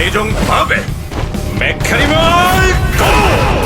최종 파괴 메카니멀 고!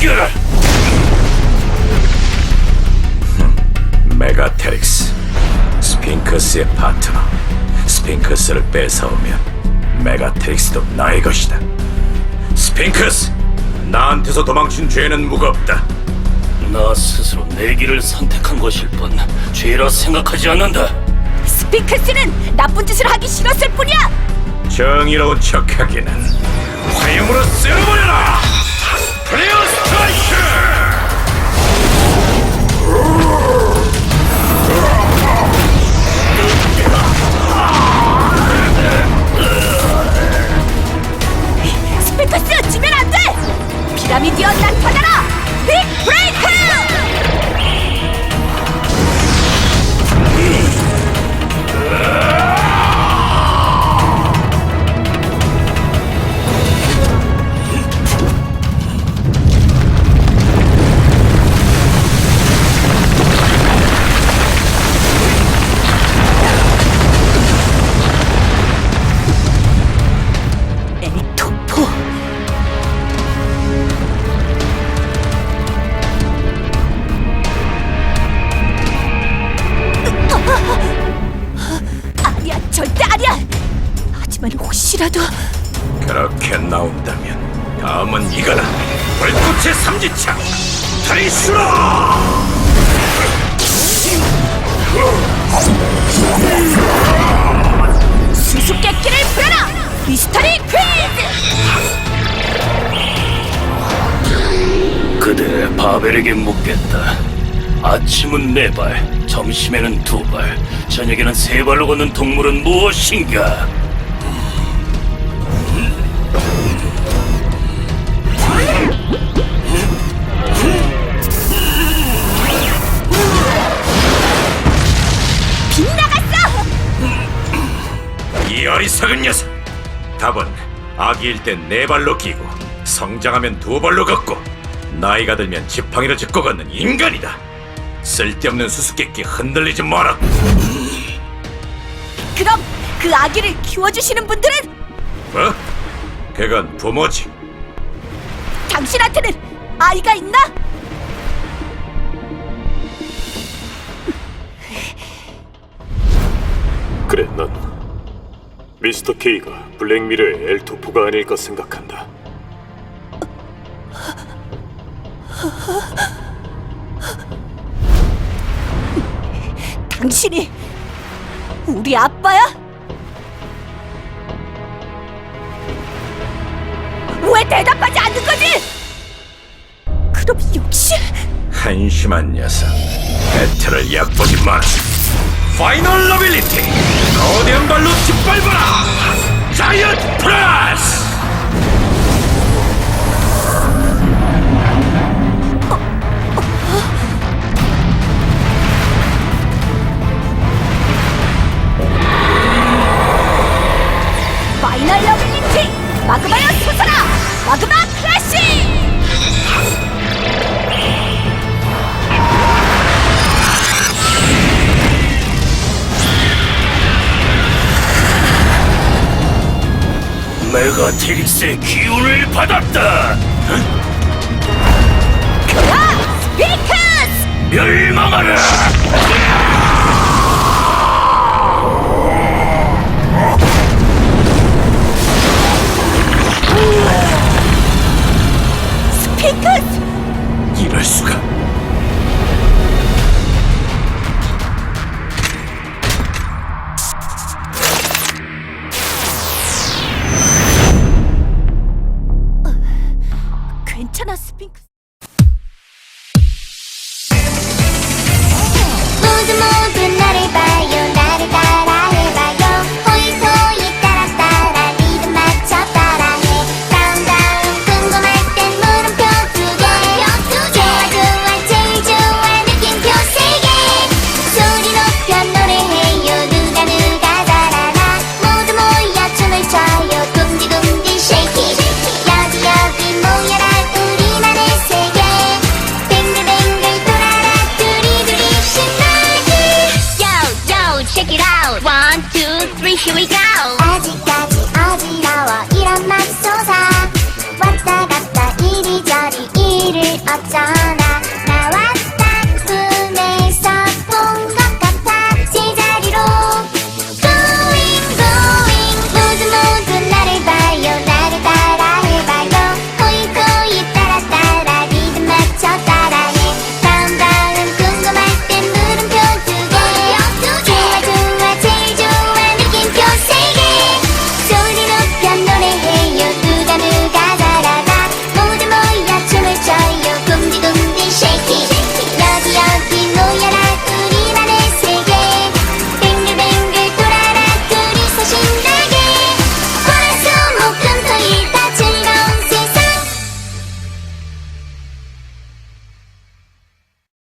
맡겨라. 메가테릭스, 스핑크스의 파트너. 스핑크스를 뺏어오면 메가테릭스도 나의 것이다. 스핑크스, 나한테서 도망친 죄는 무겁다. 나 스스로 내 길을 선택한 것일 뿐 죄라 생각하지 않는다. 스핑크스는 나쁜 짓을 하기 싫었을 뿐이야! 정의로운 척하기는 화염으로 쓸어버려라! 플레어 혹시라도 그렇게 나온다면 다음은 이거다. 불꽃의 삼지창 트리슈라! 수수께끼를 풀어라 미스터리 퀴즈 그대 바벨에게 묻겠다. 아침은 네 발, 점심에는 두 발, 저녁에는 세 발로 걷는 동물은 무엇인가? 이 어리석은 녀석. 답은 아기일 땐 네 발로 기고 성장하면 두 발로 걷고 나이가 들면 지팡이를 짚고 걷는 인간이다. 쓸데없는 수수께끼 흔들리지 마라. 그럼 그 아기를 키워주시는 분들은 뭐? 그건 부모지. 당신한테는 아이가 있나? 그래, 넌 미스터 K가 블랙미러의 엘토포가 아닐까 생각한다. 당신이 우리 아빠야? 왜 대답하지 않는 거지? 그럼 역시 한심한 녀석. 배틀을 얕보지 마라. 파이널 러빌리티 거대한 발로 짓밟아라 자이언트 플러스 마그마여 솟아라. 마그마 클래시 메가테릭스의 기운을 받았다. 아! 야! 스피커스! 멸망하라! Check it out One, two, three, here we go 아직까지 어지러워 이런 맘소사 왔다 갔다 이리저리 일을 어쩌나